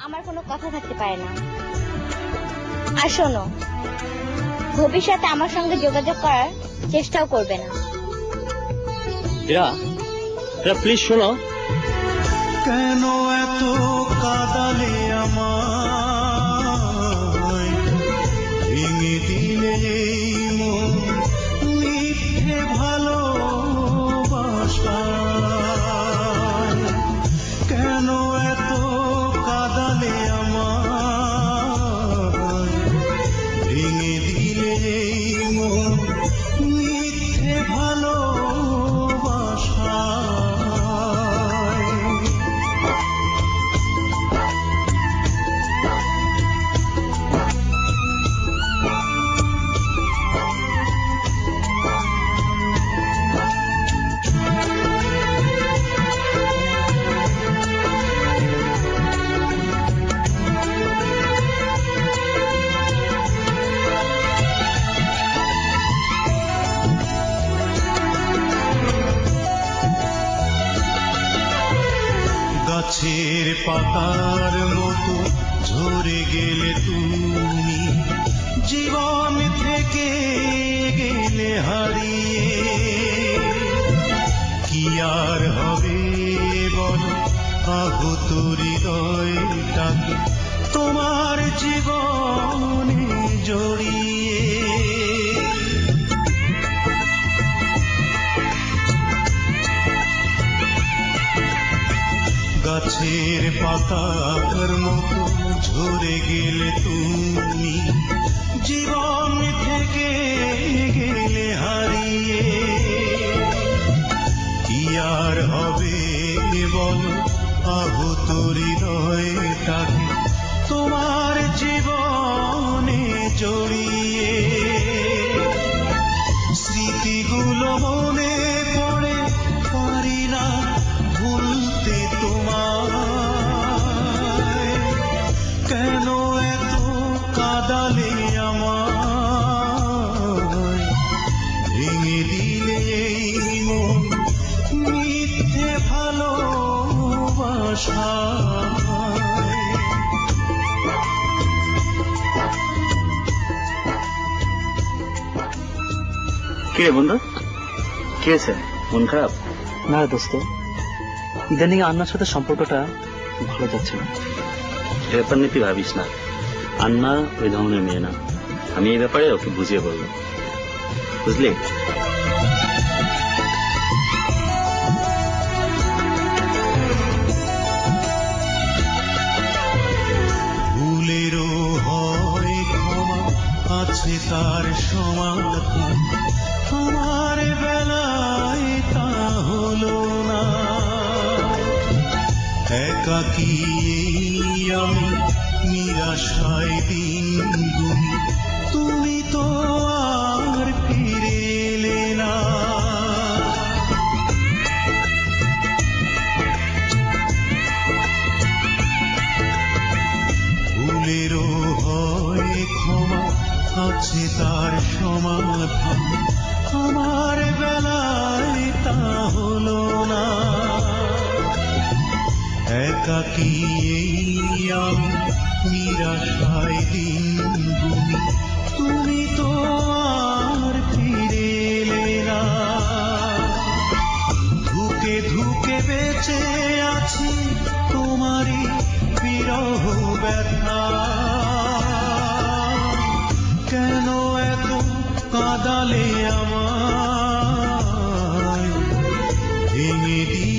আমার কোনো কথা থাকতে পারে না। আর শোনো ভবিষ্যতে আমার সঙ্গে যোগাযোগ করার চেষ্টাও করবে না। এরা এরা প্লিজ শোনো। কেন এত কাদালে আমায় গাছের পাতার মতো ঝরে গেলে তুমি, জীবন থেকে গেলে হারিয়ে। কি আর হবে বল? আহত তোমার জীবনে জড়িয়ে। গাছের পাতার মতো ঝরে গেলে তুমি জীবন থেকে গেলে হারিয়ে। কি আর হবে বল? আহত হৃদয়টাকে তোমার জীবনে জড়িয়ে কি রে বন্ধু? কি হয়েছে? মন খারাপ? না দোস্ত। ইদানিং আন্নার সাথে সম্পর্কটা ভালো যাচ্ছে না। এ ব্যাপার নিয়ে তুই ভাবিস না। আন্না ওই ধরনের মেয়ে না। আমি এই ব্যাপারে ওকে বুঝিয়ে বলব। বুঝলি? তার সমাধান আমার বেলায় তা হলো না। একাকি আমি নিরাশায় দিন তুমি তো আর আছে তার সমাধান আমার বেলায় তা হল না। একাকি এই আমি নিরাশায় দিন তুমি তো వినిది